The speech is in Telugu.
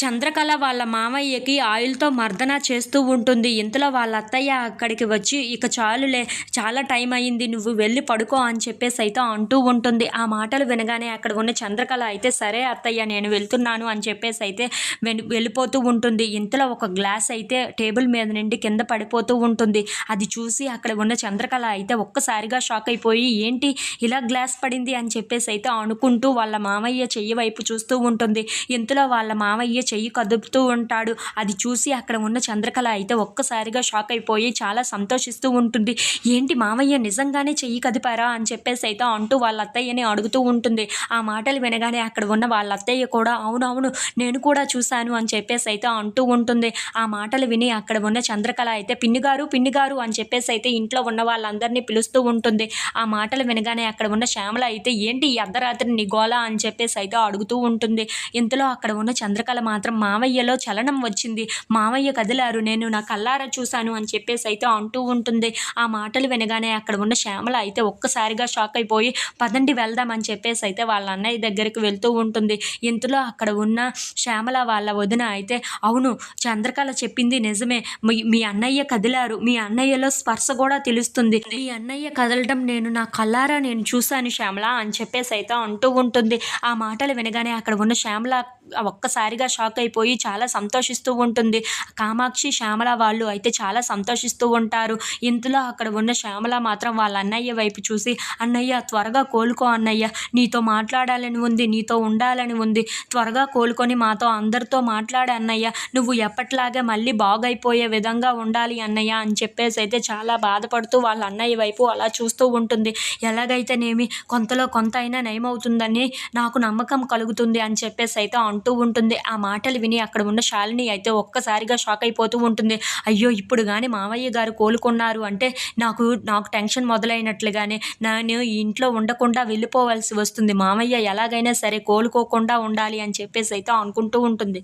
చంద్రకళ వాళ్ళ మామయ్యకి ఆయిల్తో మర్దన చేస్తూ ఉంటుంది. ఇంతలో వాళ్ళ అత్తయ్య అక్కడికి వచ్చి ఇక చాలులే చాలా టైం అయింది నువ్వు వెళ్ళి పడుకో అని చెప్పేసి అయితే అంటూ ఉంటుంది. ఆ మాటలు వినగానే అక్కడ ఉన్న చంద్రకళ అయితే సరే అత్తయ్య నేను వెళ్తున్నాను అని చెప్పేసి అయితే వెళ్ళిపోతూ ఉంటుంది. ఇంతలో ఒక గ్లాస్ అయితే టేబుల్ మీద నుండి కింద పడిపోతూ ఉంటుంది. అది చూసి అక్కడ ఉన్న చంద్రకళ అయితే ఒక్కసారిగా షాక్ అయిపోయి ఏంటి ఇలా గ్లాస్ పడింది అని చెప్పేసి అయితే అనుకుంటూ వాళ్ళ మామయ్య చెయ్యి వైపు చూస్తూ ఉంటుంది. ఇంతలో వాళ్ళ మామయ్య చెయ్యి కదుపుతూ ఉంటాడు. అది చూసి అక్కడ ఉన్న చంద్రకళ అయితే ఒక్కసారిగా షాక్ అయిపోయి చాలా సంతోషిస్తూ ఉంటుంది. ఏంటి మామయ్య నిజంగానే చెయ్యి కదిపారా? అని చెప్పేసి అయితే అంటూ వాళ్ళ అత్తయ్యని అడుగుతూ ఉంటుంది. ఆ మాటలు వినగానే అక్కడ ఉన్న వాళ్ళ అత్తయ్య కూడా అవునవును నేను కూడా చూశాను అని చెప్పేసి అయితే అంటూ ఉంటుంది. ఆ మాటలు విని అక్కడ ఉన్న చంద్రకళ అయితే పిన్నిగారు పిన్నిగారు అని చెప్పేసి అయితే ఇంట్లో ఉన్న వాళ్ళందరినీ పిలుస్తూ ఉంటుంది. ఆ మాటలు వినగానే అక్కడ ఉన్న శ్యామల అయితే ఏంటి ఈ అర్ధరాత్రి నీ అని చెప్పేసి అయితే అడుగుతూ ఉంటుంది. ఇంతలో అక్కడ ఉన్న చంద్రకళ మాత్రం మావయ్యలో చలనం వచ్చింది. మావయ్య కదిలారు. నేను నా కల్లారా చూశాను అని చెప్పేసి అయితే అంటూ ఉంటుంది. ఆ మాటలు వినగానే అక్కడ ఉన్న శ్యామల అయితే ఒక్కసారిగా షాక్ అయిపోయి పదండి వెళ్దాం అని చెప్పేసి అయితే వాళ్ళ అన్నయ్య దగ్గరికి వెళ్తూ ఉంటుంది. ఇంతలో అక్కడ ఉన్న శ్యామల వాళ్ళ వదిన అయితే అవును చంద్రకళ చెప్పింది నిజమే. మీ మీ అన్నయ్య కదిలారు. మీ అన్నయ్యలో స్పర్శ కూడా తెలుస్తుంది. మీ అన్నయ్య కదలడం నేను నా కల్లారా నేను చూశాను శ్యామల అని చెప్పేసి అయితే అంటూ ఉంటుంది. ఆ మాటలు వినగానే అక్కడ ఉన్న శ్యామల ఒక్కసారిగా షాక్ అయిపోయి చాలా సంతోషిస్తూ ఉంటుంది. కామాక్షి శ్యామల వాళ్ళు అయితే చాలా సంతోషిస్తూ ఉంటారు. ఇంతలో అక్కడ ఉన్న శ్యామల మాత్రం వాళ్ళ అన్నయ్య వైపు చూసి అన్నయ్య త్వరగా కోలుకో అన్నయ్య. నీతో మాట్లాడాలని ఉంది నీతో ఉండాలని ఉంది. త్వరగా కోలుకొని మాతో అందరితో మాట్లాడ అన్నయ్య. నువ్వు ఎప్పట్లాగే మళ్ళీ బాగైపోయే విధంగా ఉండాలి అన్నయ్య అని చెప్పేసి అయితే చాలా బాధపడుతూ వాళ్ళ అన్నయ్య వైపు అలా చూస్తూ ఉంటుంది. ఎలాగైతేనేమి కొంతలో కొంత అయినా నయమవుతుందని నాకు నమ్మకం కలుగుతుంది అని చెప్పేసి అయితే అంటూ ఉంటుంది. ఆ మాటలు విని అక్కడ ఉన్న శాలిని అయితే ఒక్కసారిగా షాక్ అయిపోతూ ఉంటుంది. అయ్యో ఇప్పుడు కానీ మామయ్య గారు కోలుకున్నారు అంటే నాకు నాకు టెన్షన్ మొదలైనట్లుగానే నేను ఇంట్లో ఉండకుండా వెళ్ళిపోవాల్సి వస్తుంది. మామయ్య ఎలాగైనా సరే కోలుకోకుండా ఉండాలి అని చెప్పేసి అయితే అనుకుంటూ ఉంటుంది.